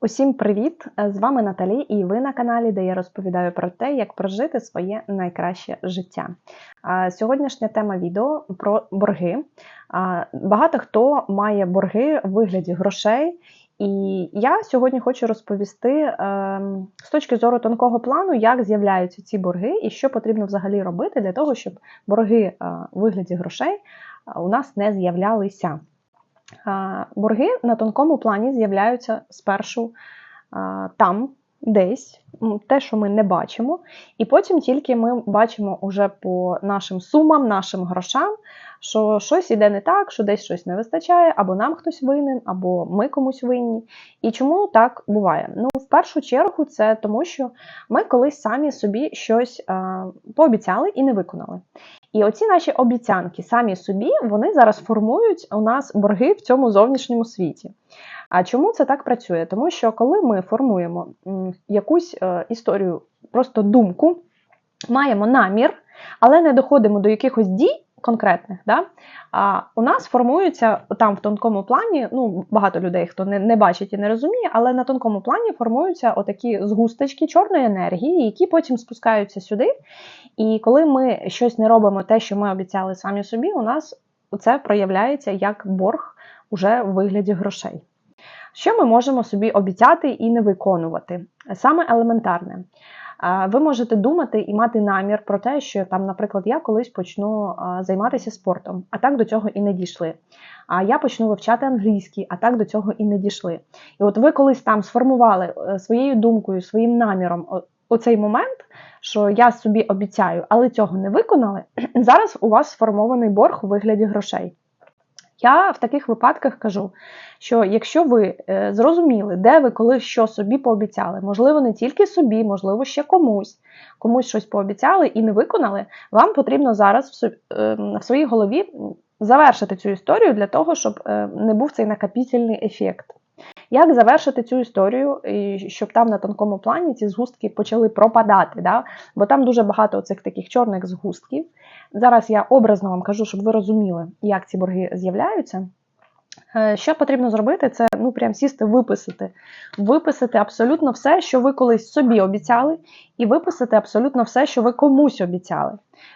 Усім привіт! З вами Наталі, і ви на каналі, де я розповідаю про те, як прожити своє найкраще життя. Сьогоднішня тема відео про борги. Багато хто має борги в вигляді грошей, і я сьогодні хочу розповісти е, з точки зору тонкого плану, як з'являються ці борги і що потрібно взагалі робити для того, щоб борги е, в вигляді грошей е, у нас не з'являлися. Борги на тонкому плані з'являються спершу там, десь, те, що ми не бачимо, і потім тільки ми бачимо уже по нашим сумам, нашим грошам, що щось іде не так, що десь щось не вистачає, або нам хтось винен, або ми комусь винні. І чому так буває? Ну, в першу чергу, це тому, що ми колись самі собі щось пообіцяли і не виконали. І оці наші обіцянки самі собі, вони зараз формують у нас борги в цьому зовнішньому світі. А чому це так працює? Тому що коли ми формуємо якусь е, історію, просто думку, маємо намір, але не доходимо до якихось дій, конкретних, да, а у нас формуються там в тонкому плані, ну багато людей, хто не не бачить і не розуміє, але на тонкому плані формуються отакі згусточки чорної енергії, які потім спускаються сюди. І коли ми щось не робимо, те, що ми обіцяли самі собі, у нас це проявляється як борг уже в вигляді грошей. Що ми можемо собі обіцяти і не виконувати? Саме елементарне. Ви можете думати і мати намір про те, що там, наприклад, я колись почну займатися спортом, а так до цього і не дійшли. А я почну вивчати англійський, а так до цього і не дійшли. І от ви колись там сформували е, своєю думкою, своїм наміром оцей момент, що я собі обіцяю, але цього не виконали. Зараз у вас сформований борг у вигляді грошей. Я в таких випадках кажу, що якщо ви е, зрозуміли, де ви коли що собі пообіцяли, можливо, не тільки собі, можливо, ще комусь, комусь щось пообіцяли і не виконали, вам потрібно зараз в ем, своїй голові завершити цю історію для того, щоб е, не був цей накопітельний ефект. Як завершити цю історію, щоб там на тонкому плані ці згустки почали пропадати? Да? Бо там дуже багато цих таких чорних згустків. Зараз я образно вам кажу, щоб ви розуміли, як ці борги з'являються. Е, що потрібно зробити, це ну прям сісти, виписати. Виписати абсолютно все, що ви колись собі обіцяли, і виписати абсолютно все, що ви комусь обіцяли.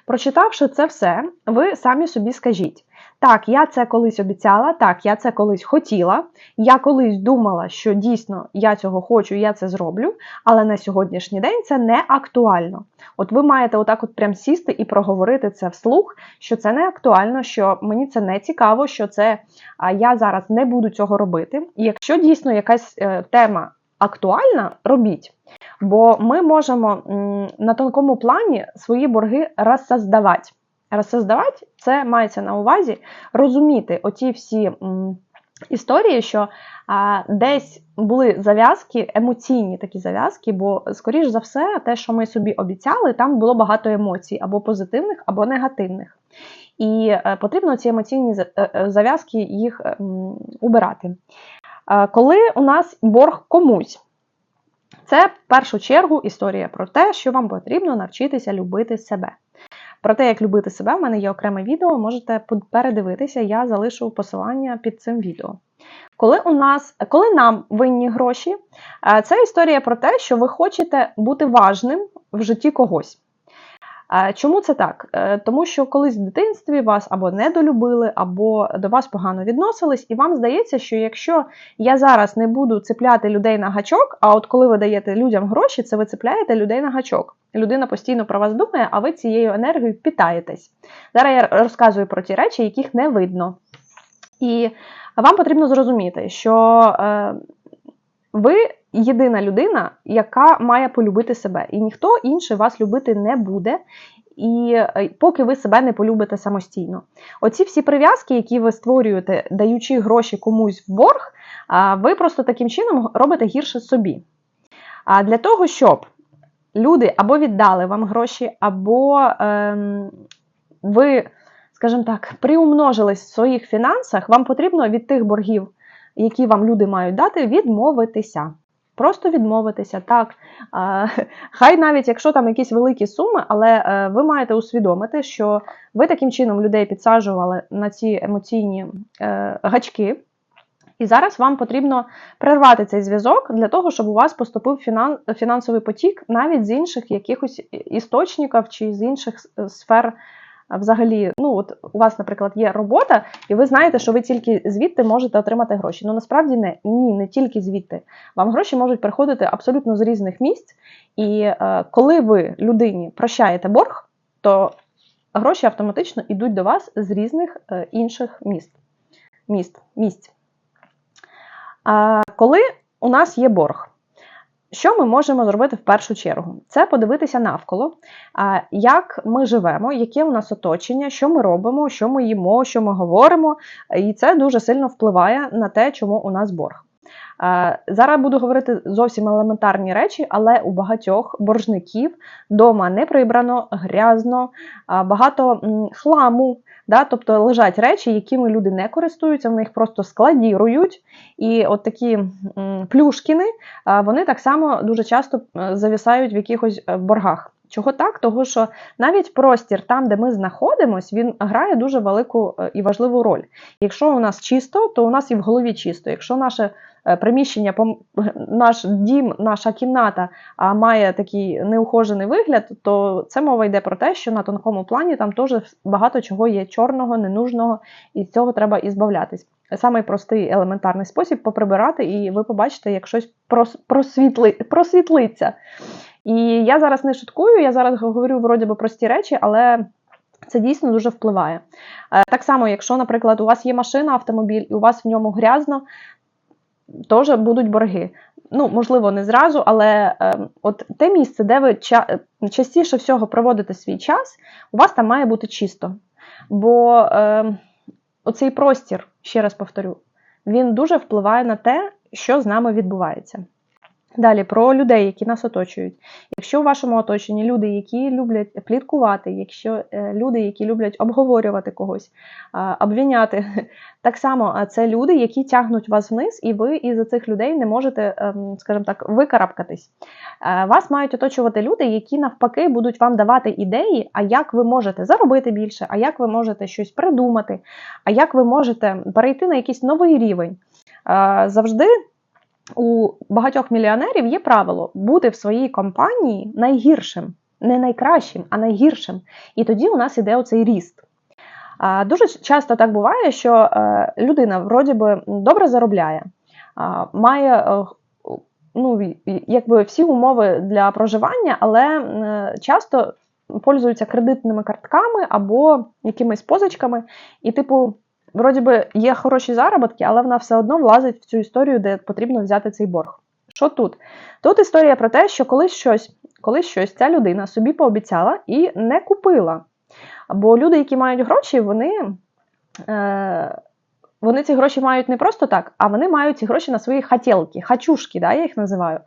Прочитавши це все, ви самі собі скажіть: так, я це колись обіцяла, так, я це колись хотіла, я колись думала, що дійсно я цього хочу, я це зроблю, але на сьогоднішній день це не актуально. От ви маєте отак от прям сісти і проговорити це вслух, що це не актуально, що мені це не цікаво, що це я зараз не буду цього робити. І якщо дійсно якась е, тема актуальна, робіть. Бо ми можемо на тонкому плані свої борги розсоздавати. Розсоздавати це мається на увазі розуміти оті всі історії, що а, десь були зав'язки, емоційні такі зав'язки, бо, скоріш за все, те, що ми собі обіцяли, там було багато емоцій, або позитивних, або негативних. І е, потрібно ці емоційні е, е, зав'язки їх м, убирати. Коли у нас борг комусь, це в першу чергу історія про те, що вам потрібно навчитися любити себе. Про те, як любити себе, в мене є окреме відео, можете передивитися, я залишу посилання під цим відео. Коли у нас, коли нам винні гроші, е, це історія про те, що ви хочете бути важним в житті когось. Чому це так? Е, тому що колись в дитинстві вас або недолюбили, або до вас погано відносились, і вам здається, що якщо я зараз не буду цепляти людей на гачок, а от коли ви даєте людям гроші, це ви цепляєте людей на гачок. Людина постійно про вас думає, а ви цією енергією питаєтесь. Зараз я розказую про ті речі, яких не видно. І вам потрібно зрозуміти, що е, ви єдина людина, яка має полюбити себе, і ніхто інший вас любити не буде. І е, поки ви себе не полюбите самостійно. Оці всі прив'язки, які ви створюєте, даючи гроші комусь в борг, ви просто таким чином робите гірше собі. А для того, щоб люди або віддали вам гроші, або ем, ви, скажімо так, приумножились в своїх фінансах, вам потрібно від тих боргів, які вам люди мають дати, відмовитися. Просто відмовитися, так. Хай навіть якщо там якісь великі суми, але е, ви маєте усвідомити, що ви таким чином людей підсаджували на ці емоційні е, гачки, І зараз вам потрібно прервати цей зв'язок для того, щоб у вас поступив фінансовий потік навіть з інших якихось істочників чи з інших сфер. Взагалі, ну от у вас, наприклад, є робота, і ви знаєте, що ви тільки звідти можете отримати гроші. Ну насправді не ні, не тільки звідти. Вам гроші можуть приходити абсолютно з різних місць. І е, коли ви людині прощаєте борг, то гроші автоматично йдуть до вас з різних е, інших міст. міст, місць. А коли у нас є борг, що ми можемо зробити в першу чергу? Це подивитися навколо, як ми живемо, яке у нас оточення, що ми робимо, що ми їмо, що ми говоримо, і це дуже сильно впливає на те, чому у нас борг. Зараз буду говорити зовсім елементарні речі, але у багатьох боржників вдома не прибрано, грязно, багато хламу. Да? Тобто лежать речі, якими люди не користуються, вони їх просто складірують. І от такі плюшкіни, вони так само дуже часто е, завісають в якихось е, боргах. Чого так? Того, що навіть простір там, де ми знаходимося, він грає дуже велику е, і важливу роль. Якщо у нас чисто, то у нас і в голові чисто. Якщо наше Е, приміщення, наш дім, наша кімната має такий неухожений вигляд, то це мова йде про те, що на тонкому плані там теж багато чого є чорного, ненужного, і цього треба ізбавлятись. Самий простий елементарний спосіб поприбирати, і ви побачите, як щось просвітли, просвітлиться. І я зараз не шуткую, я зараз говорю вроді би прості речі, але. Це дійсно дуже впливає. Е, так само, якщо, наприклад, у вас є машина, автомобіль, і у вас в ньому грязно, теж будуть борги. Ну, можливо, не зразу, але е, от те місце, де ви ча частіше всього проводите свій час, у вас там має бути чисто. Бо е, оцей простір, ще раз повторю, він дуже впливає на те, що з нами відбувається. Далі про людей, які нас оточують. Якщо у вашому оточенні люди, які люблять пліткувати, якщо е, люди, які люблять обговорювати когось, обвіняти, так само це люди, які тягнуть вас вниз, і ви із цих людей не можете, ем, скажімо так, викарабкатись. Е, вас мають оточувати люди, які навпаки будуть вам давати ідеї, а як ви можете заробити більше, а як ви можете щось придумати, а як ви можете перейти на якийсь новий рівень. Е, завжди у багатьох мільйонерів є правило бути в своїй компанії найгіршим, не найкращим, а найгіршим. І тоді у нас іде оцей ріст. Дуже часто так буває, що е, людина вроді би добре заробляє, має е, ну, якби всі умови для проживання, але е, часто пользуються кредитними картками або якимись позичками, і, типу, вроді би є хороші заробітки, але вона все одно влазить в цю історію, де потрібно взяти цей борг. Що тут? Тут історія про те, що колись щось, колись щось ця людина собі пообіцяла і не купила. Бо люди, які мають гроші, вони. Е, вони ці гроші мають не просто так, а вони мають ці гроші на свої хотілки, хачушки, да, я їх називаю.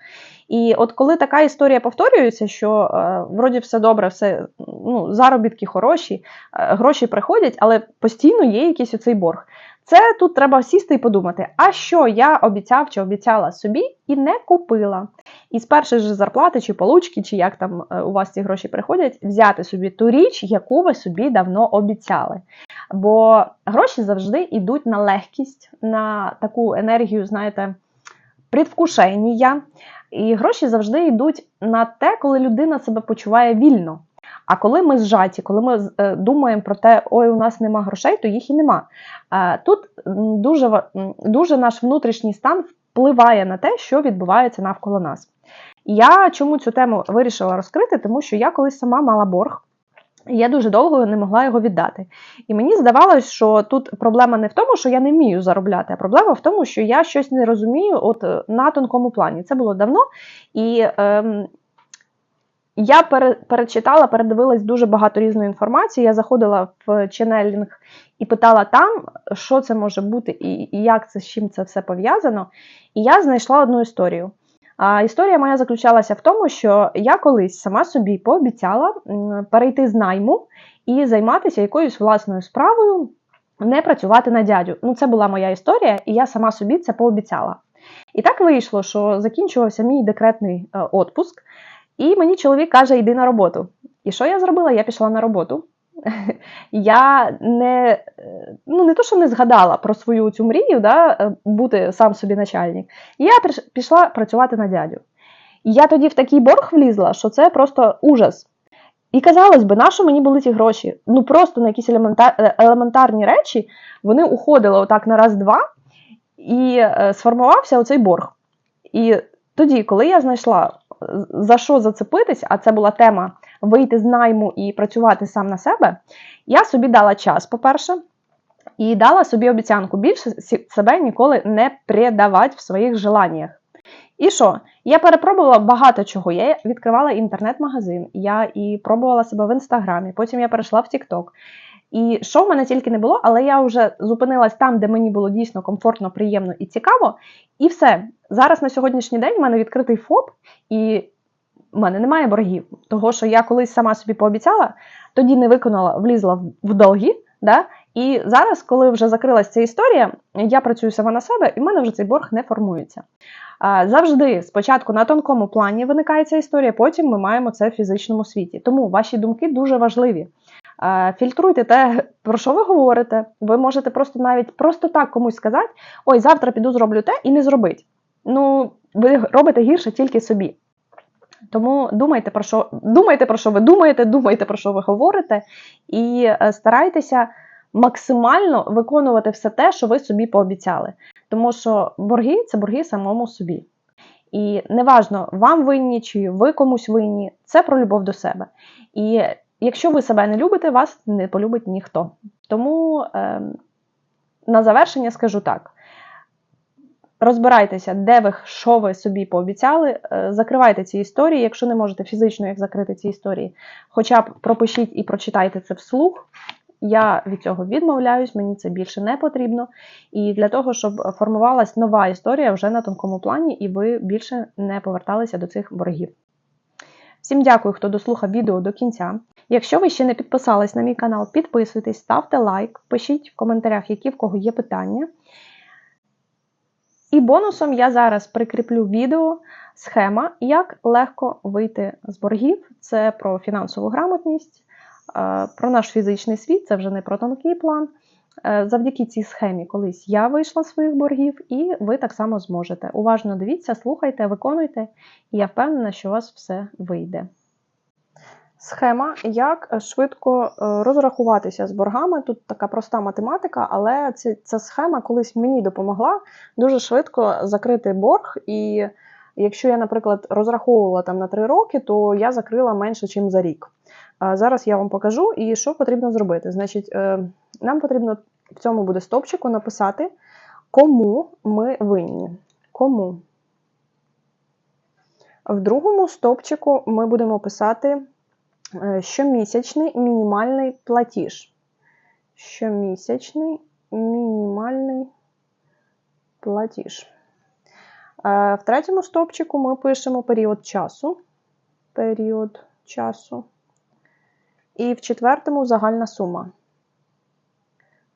І от коли така історія повторюється, що е, вроді все добре, все ну, заробітки хороші, е, гроші приходять, але постійно є якийсь оцей борг. Це тут треба сісти і подумати, а що я обіцяв чи обіцяла собі і не купила. І з першої ж зарплати, чи получки, чи як там е, у вас ці гроші приходять, взяти собі ту річ, яку ви собі давно обіцяли. Бо гроші завжди йдуть на легкість, на таку енергію, знаєте, предвкушення. І гроші завжди йдуть на те, коли людина себе почуває вільно. А коли ми зжаті, коли ми е, думаємо про те, ой, у нас нема грошей, то їх і нема. Тут дуже, дуже наш внутрішній стан впливає на те, що відбувається навколо нас. І я чому цю тему вирішила розкрити, тому що я колись сама мала борг. Я дуже довго не могла його віддати. І мені здавалось, що тут проблема не в тому, що я не вмію заробляти, а проблема в тому, що я щось не розумію от е, на тонкому плані. Це було давно. І ем, я перечитала, передивилась дуже багато різної інформації. Я заходила в ченелінг і питала там, що це може бути, і, і як це з чим це все пов'язано. І я знайшла одну історію. А Історія моя заключалася в тому, що я колись сама собі пообіцяла перейти з найму і займатися якоюсь власною справою, не працювати на дядю. Ну, це була моя історія, і я сама собі це пообіцяла. І так вийшло, що закінчувався мій декретний е, отпуск, і мені чоловік каже: йди на роботу. І що я зробила? Я пішла на роботу. Я не ну не то, що не згадала про свою цю мрію, да, е, бути сам собі начальник. І я пішла працювати на дядю. І я тоді в такий борг влізла, що це просто ужас. І казалось би, на що мені були ці гроші? Ну просто на якісь. Е, елементарні речі вони уходили отак на раз-два, і е, сформувався оцей борг. І тоді, коли я знайшла за що зацепитись, а це була тема вийти з найму і працювати сам на себе, я собі дала час, по-перше, і дала собі обіцянку більше себе ніколи не предавати в своїх желаннях. І що? Я перепробувала багато чого. Я відкривала інтернет-магазин, я і пробувала себе в інстаграмі, потім я перейшла в Тікток. І що в мене тільки не було, але я вже зупинилась там, де мені було дійсно комфортно, приємно і цікаво. І все. Зараз на сьогоднішній день в мене відкритий ФОП, і в мене немає боргів. Того, що я колись сама собі пообіцяла, тоді не виконала, влізла в долги. Да? І зараз, коли вже закрилась ця історія, я працюю сама на себе, і в мене вже цей борг не формується. Завжди спочатку на тонкому плані виникає ця історія, потім ми маємо це в фізичному світі. Тому ваші думки дуже важливі. Фільтруйте те, про що ви говорите. Ви можете просто навіть просто так комусь сказати: ой, завтра піду зроблю те і не зробить. Ну, ви робите гірше тільки собі. Тому думайте про що думайте про що ви думаєте, думайте про що ви говорите, і е, старайтеся максимально виконувати все те, що ви собі пообіцяли. Тому що борги це борги самому собі. І неважно, вам винні чи ви комусь винні, це про любов до себе. І якщо ви себе не любите, вас не полюбить ніхто. Тому е, на завершення скажу так. Розбирайтеся, де ви, що ви собі пообіцяли, е, закривайте ці історії, якщо не можете фізично як закрити ці історії, хоча б пропишіть і прочитайте це вслух. Я від цього відмовляюсь, мені це більше не потрібно. І для того, щоб формувалась нова історія вже на тонкому плані, і ви більше не поверталися до цих боргів. Всім дякую, хто дослухав відео до кінця. Якщо ви ще не підписались на мій канал, підписуйтесь, ставте лайк, пишіть в коментарях, які в кого є питання. І бонусом я зараз прикріплю відео, схема, як легко вийти з боргів. Це про фінансову грамотність, е, про наш фізичний світ, це вже не про тонкий план. Е, завдяки цій схемі колись я вийшла з своїх боргів, і ви так само зможете. Уважно дивіться, слухайте, виконуйте, і я впевнена, що у вас все вийде. Схема, як швидко е, розрахуватися з боргами. Тут така проста математика, але ця, ця схема колись мені допомогла дуже швидко закрити борг. І якщо я, наприклад, розраховувала там на 3 роки, то я закрила менше, ніж за рік. Зараз я вам покажу і що потрібно зробити. Значить, е, нам потрібно в цьому буде стопчику написати, кому ми винні. Кому. В другому стопчику ми будемо писати. Е, щомісячний мінімальний платіж. Щомісячний мінімальний платіж. Е, в третьому стовпчику ми пишемо період часу. Період часу. І в четвертому загальна сума.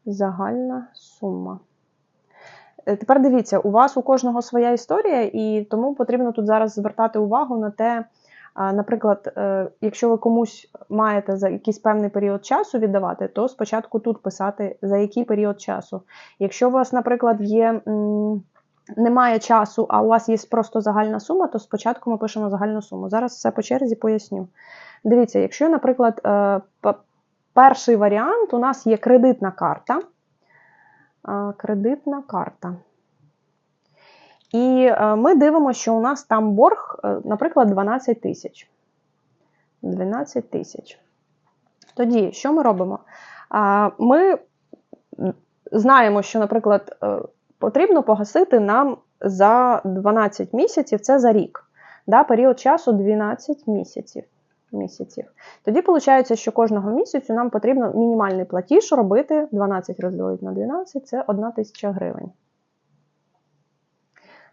Загальна сума. Е, тепер дивіться, у вас у кожного своя історія, і тому потрібно тут зараз звертати увагу на те, Наприклад, е, якщо ви комусь маєте за якийсь певний період часу віддавати, то спочатку тут писати за який період часу. Якщо у вас, наприклад, є. Немає часу, а у вас є просто загальна сума, то спочатку ми пишемо загальну суму. Зараз все по черзі поясню. Дивіться, якщо, наприклад, е, перший варіант у нас є кредитна карта. Кредитна карта. І е, ми дивимося, що у нас там борг, е, наприклад, 12 тисяч. 12 тисяч. Тоді, що ми робимо? Ми знаємо, що, наприклад, е, потрібно погасити нам за 12 місяців, це за рік. Да, Період часу 12 місяців. місяців. Тоді виходить, що кожного місяцю нам потрібно мінімальний платіж робити 12 розділити на 12 це 1 тисяча гривень.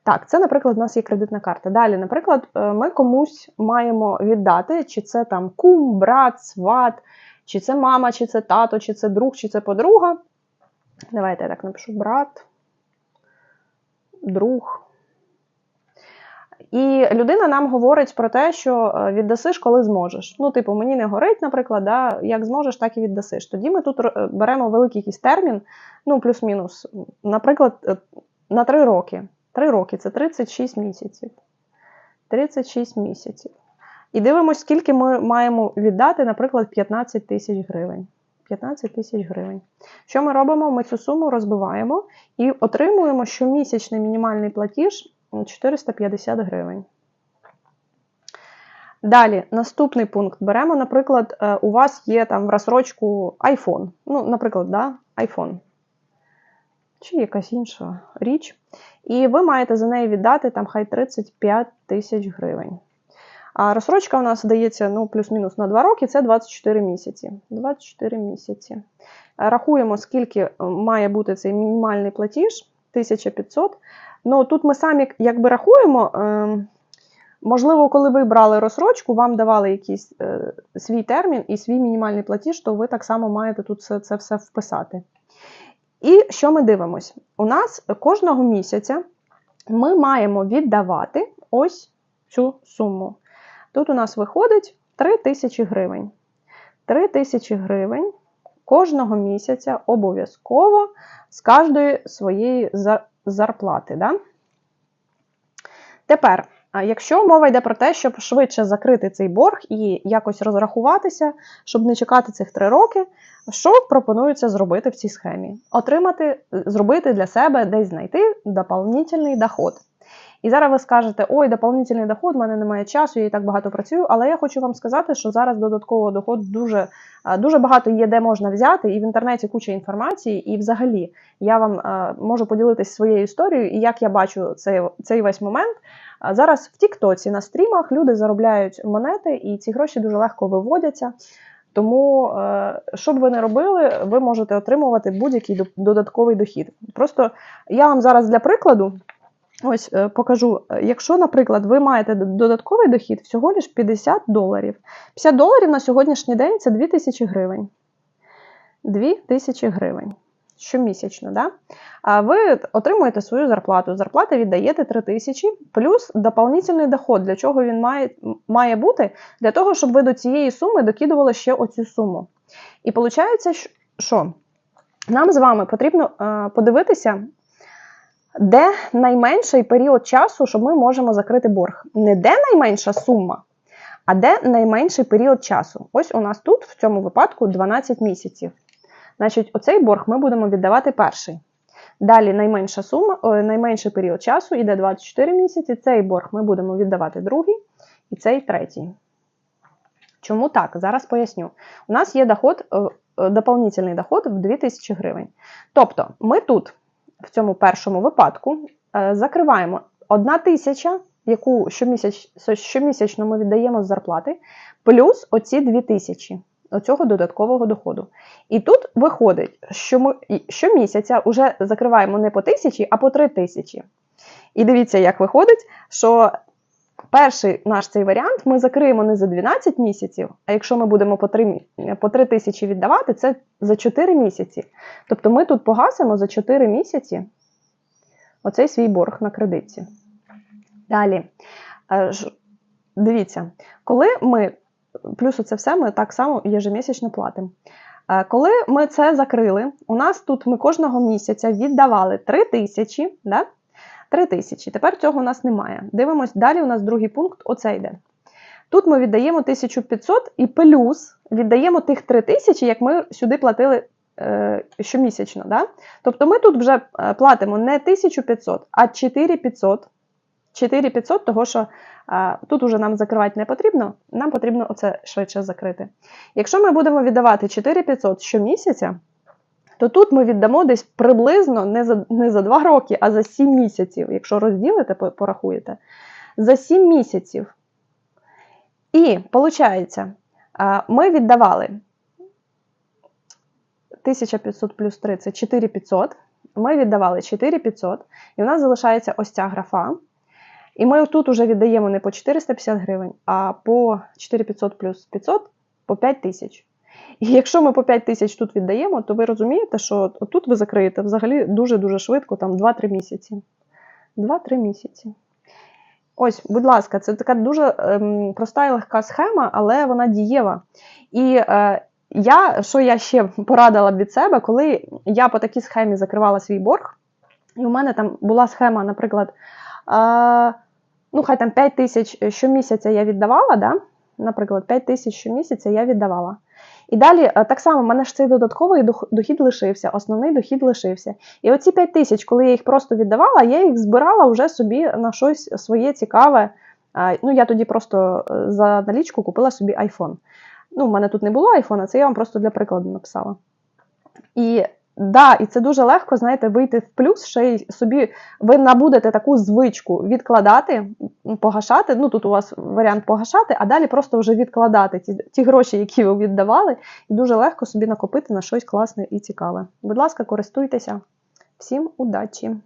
Так, це, наприклад, у нас є кредитна карта. Далі, наприклад, е, ми комусь маємо віддати, чи це там кум, брат, сват, чи це мама, чи це тато, чи це друг, чи це подруга. Давайте я так напишу: брат, друг. І людина нам говорить про те, що е, віддасиш, коли зможеш. Ну, типу, мені не горить, наприклад, да, як зможеш, так і віддасиш. Тоді ми тут е, беремо великий якийсь термін, ну, плюс-мінус, наприклад, на 3 роки. 3 роки це 36 місяців. 36 місяців. І дивимося, скільки ми маємо віддати, наприклад, 15 тисяч гривень. 15 тисяч гривень. Що ми робимо? Ми цю суму розбиваємо і отримуємо щомісячний мінімальний платіж 450 гривень. Далі, наступний пункт. Беремо, наприклад, е, у вас є там в розсрочку iPhone. Ну, наприклад, да, iPhone. Чи якась інша річ. І ви маєте за неї віддати там хай 35 тисяч гривень. А розсрочка у нас дається ну, плюс-мінус на 2 роки, це 24 місяці. 24 місяці. Рахуємо, скільки е, має бути цей мінімальний платіж 1500. Ну, тут ми самі якби рахуємо. Е, можливо, коли ви брали розсрочку, вам давали якийсь е, свій термін і свій мінімальний платіж, то ви так само маєте тут це, це все вписати. І що ми дивимось? У нас кожного місяця ми маємо віддавати ось цю суму. Тут у нас виходить 3 тисячі гривень. 3 тисячі гривень кожного місяця обов'язково з кожної своєї зарплати. Да? Тепер, якщо мова йде про те, щоб швидше закрити цей борг і якось розрахуватися, щоб не чекати цих три роки, що пропонується зробити в цій схемі? Отримати, зробити для себе десь знайти дополнительний доход. І зараз ви скажете, ой, дополнительний доход, в мене немає часу, я і так багато працюю. Але я хочу вам сказати, що зараз додаткового доходу дуже дуже багато є, де можна взяти, і в інтернеті куча інформації. І взагалі я вам можу поділитися своєю історією, і як я бачу цей цей весь момент. Зараз в Тіктоці на стрімах люди заробляють монети, і ці гроші дуже легко виводяться. Тому, що б ви не робили, ви можете отримувати будь-який додатковий дохід. Просто я вам зараз для прикладу. Ось е, покажу. Якщо, наприклад, ви маєте додатковий дохід всього лиш 50 доларів. 50 доларів на сьогоднішній день це 2000 гривень. 2000 гривень. Щомісячно, да? А ви отримуєте свою зарплату. Зарплата віддаєте 3 тисячі, плюс доповнительний доход. Для чого він має має бути? Для того, щоб ви до цієї суми докидували ще оцю суму. І виходить, що нам з вами потрібно е, подивитися, де найменший період часу, що ми можемо закрити борг. Не де найменша сума, а де найменший період часу. Ось у нас тут, в цьому випадку, 12 місяців. Значить, оцей борг ми будемо віддавати перший. Далі найменша сума, о, найменший період часу іде 24 місяці. Цей борг ми будемо віддавати другий і цей третій. Чому так? Зараз поясню. У нас є доход, е, е, доповнительний доход в 2000 гривень. Тобто, ми тут в цьому першому випадку е, закриваємо одна тисяча, яку щомісяч, щомісячно ми віддаємо з зарплати, плюс оці дві тисячі оцього додаткового доходу. І тут виходить, що ми щомісяця вже закриваємо не по тисячі, а по три тисячі. І дивіться, як виходить, що перший наш цей варіант ми закриємо не за 12 місяців, а якщо ми будемо по 3 по 3 тисячі віддавати, це за 4 місяці. Тобто ми тут погасимо за 4 місяці оцей свій борг на кредитці. Далі, е, дивіться, коли ми, плюс оце все ми так само єжемісячно платимо. Е, коли ми це закрили, у нас тут ми кожного місяця віддавали 3 тисячі, да? 3 тисячі. Тепер цього у нас немає. Дивимось, далі у нас другий пункт оце йде. Тут ми віддаємо 1500 і плюс віддаємо тих 3 тисячі, як ми сюди платили е, щомісячно. Да? Тобто ми тут вже е, платимо не 1500, а 4500. 4500, того що а, тут уже нам закривати не потрібно, нам потрібно оце швидше закрити. Якщо ми будемо віддавати 4500 щомісяця, то тут ми віддамо десь приблизно не за не за 2 роки, а за 7 місяців. Якщо розділите, порахуєте, за 7 місяців. І, виходить, ми віддавали 1500 плюс 3 це 4500. Ми віддавали 4500, і у нас залишається ось ця графа. І ми тут вже віддаємо не по 450 гривень, а по 4500 плюс 500 по 5000. І якщо ми по 5 тисяч тут віддаємо, то ви розумієте, що тут ви закриєте взагалі дуже-дуже швидко, там 2-3 місяці. 2-3 місяці. Ось, будь ласка, це така дуже ем, проста і легка схема, але вона дієва. І е, я, що я ще порадила б від себе, коли я по такій схемі закривала свій борг, і у мене там була схема, наприклад, е, ну, хай там 5 тисяч щомісяця я віддавала, да? Наприклад, 5 тисяч щомісяця я віддавала. І далі е, так само в мене ж цей додатковий дохід лишився, основний дохід лишився. І оці 5 тисяч, коли я їх просто віддавала, я їх збирала вже собі на щось своє цікаве. Ну, я тоді просто е, за налічку купила собі iPhone. Ну, в мене тут не було айфона, це я вам просто для прикладу написала. І да, і це дуже легко, знаєте, вийти в плюс, ще й собі ви набудете таку звичку відкладати, погашати. Ну, тут у вас варіант погашати, а далі просто вже відкладати ті, ті гроші, які ви віддавали, і дуже легко собі накопити на щось класне і цікаве. Будь ласка, користуйтеся. Всім удачі!